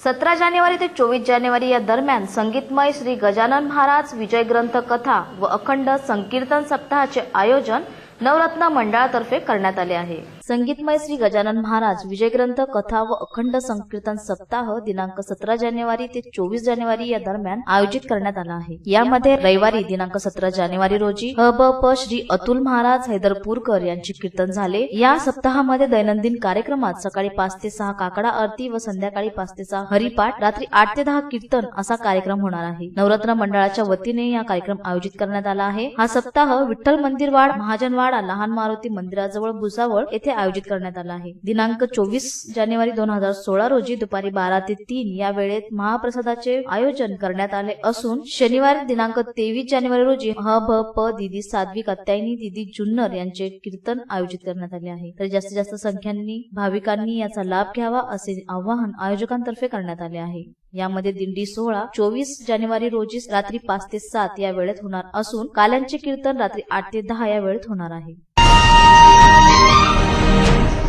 सतरा जानेवारी ते चोवीस जानेवारी या दरम्यान संगीतमय श्री गजानन महाराज विजय ग्रंथ कथा व अखंड संकीर्तन सप्ताहाचे आयोजन नवरत्न मंडळातर्फे करण्यात आले आहे. संगीतमय श्री गजानन महाराज विजय ग्रंथ कथा व अखंड संकीर्तन सप्ताह दिनांक सतरा जानेवारी ते चोवीस जानेवारी या दरम्यान आयोजित करण्यात आला आहे. यामध्ये रविवारी दिनांक सतरा जानेवारी रोजी ह ब प श्री अतुल महाराज हैदरपूरकर यांचे कीर्तन झाले. या सप्ताहामध्ये दैनंदिन कार्यक्रमात सकाळी पाच ते सहा काकडा आरती व संध्याकाळी पाच ते सहा हरिपाठ रात्री आठ ते दहा कीर्तन असा कार्यक्रम होणार आहे. नवरत्न मंडळाच्या वतीने या कार्यक्रम आयोजित करण्यात आला आहे. हा सप्ताह विठ्ठल मंदिरवाड महाजनवाडा लहान मारुती मंदिराजवळ भुसावळ येथे आयोजित करण्यात आला आहे. दिनांक चोवीस जानेवारी दोन हजार सोळा रोजी दुपारी बारा ते तीन या वेळेत महाप्रसादाचे आयोजन करण्यात आले असून शनिवार दिनांक तेवीस जानेवारी रोजी ह भ प दिदी साध्वी कत्यायनी दिदी जुन्नर यांचे कीर्तन आयोजित करण्यात आले आहे. तर जास्तीत जास्त संख्यांनी भाविकांनी याचा लाभ घ्यावा असे आवाहन आयोजकांतर्फे करण्यात आले आहे. यामध्ये दिंडी सोहळा चोवीस जानेवारी रोजी रात्री पाच ते सात या वेळेत होणार असून काल्यांचे कीर्तन रात्री आठ ते दहा या वेळेत होणार आहे.